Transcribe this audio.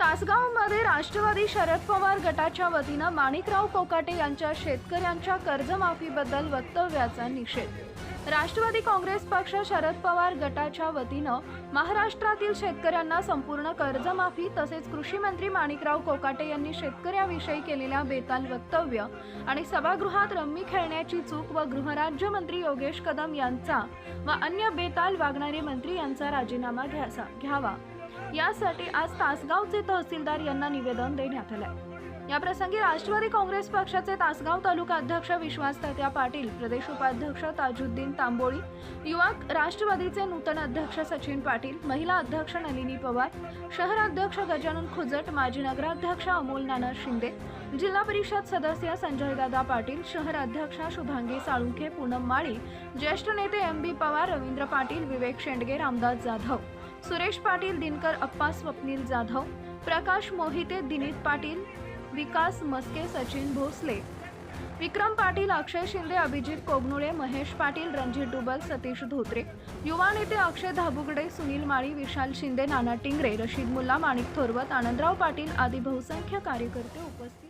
तासगावमध्ये राष्ट्रवादी शरद पवार गटाच्या वतीनं माणिकराव कोकाटे यांच्या शेतकऱ्यांच्या कर्जमाफीबद्दल वक्तव्याचा निषेध. राष्ट्रवादी काँग्रेस पक्ष शरद पवार गटाच्या वतीनं महाराष्ट्रातील शेतकऱ्यांना संपूर्ण कर्जमाफी तसेच कृषी मंत्री माणिकराव कोकाटे यांनी शेतकऱ्याविषयी केलेल्या बेताल वक्तव्य आणि सभागृहात रम्मी खेळण्याची चूक व गृहराज्यमंत्री योगेश कदम यांचा व अन्य बेताल वागणारे मंत्री यांचा राजीनामा घ्यासा घ्यावा. यासाठी आज तासगावचे तहसीलदार यांना निवेदन देण्यात आलंय. या प्रसंगी राष्ट्रवादी काँग्रेस पक्षाचे तासगाव तालुका अध्यक्ष विश्वास तात्या पाटील प्रदेश उपाध्यक्ष ताजुद्दीन तांबोळी युवा राष्ट्रवादीचे नूतन अध्यक्ष सचिन पाटील महिला अध्यक्ष नलिनी पवार शहराध्यक्ष गजानन खुजट माजी नगराध्यक्ष अमोल नाना शिंदे जिल्हा परिषद सदस्य संजयदादा पाटील शहर अध्यक्षा शुभांगी साळुंखे पूनम माळी ज्येष्ठ नेते एम बी पवार रवींद्र पाटील विवेक शेंडगे रामदास जाधव सुरेश पाटील दिनकर अप्पा स्वप्नील जाधव प्रकाश मोहिते दिनीत पाटील विकास मस्के सचिन भोसले विक्रम पाटील अक्षय शिंदे अभिजित कोगनुळे महेश पाटील रणजित डुबल सतीश धोत्रे युवा नेते अक्षय धाबुगडे सुनील माळी विशाल शिंदे नाना टिंगरे रशीद मुल्ला माणिक थोरवत आनंदराव पाटील आदी बहुसंख्य कार्यकर्ते उपस्थित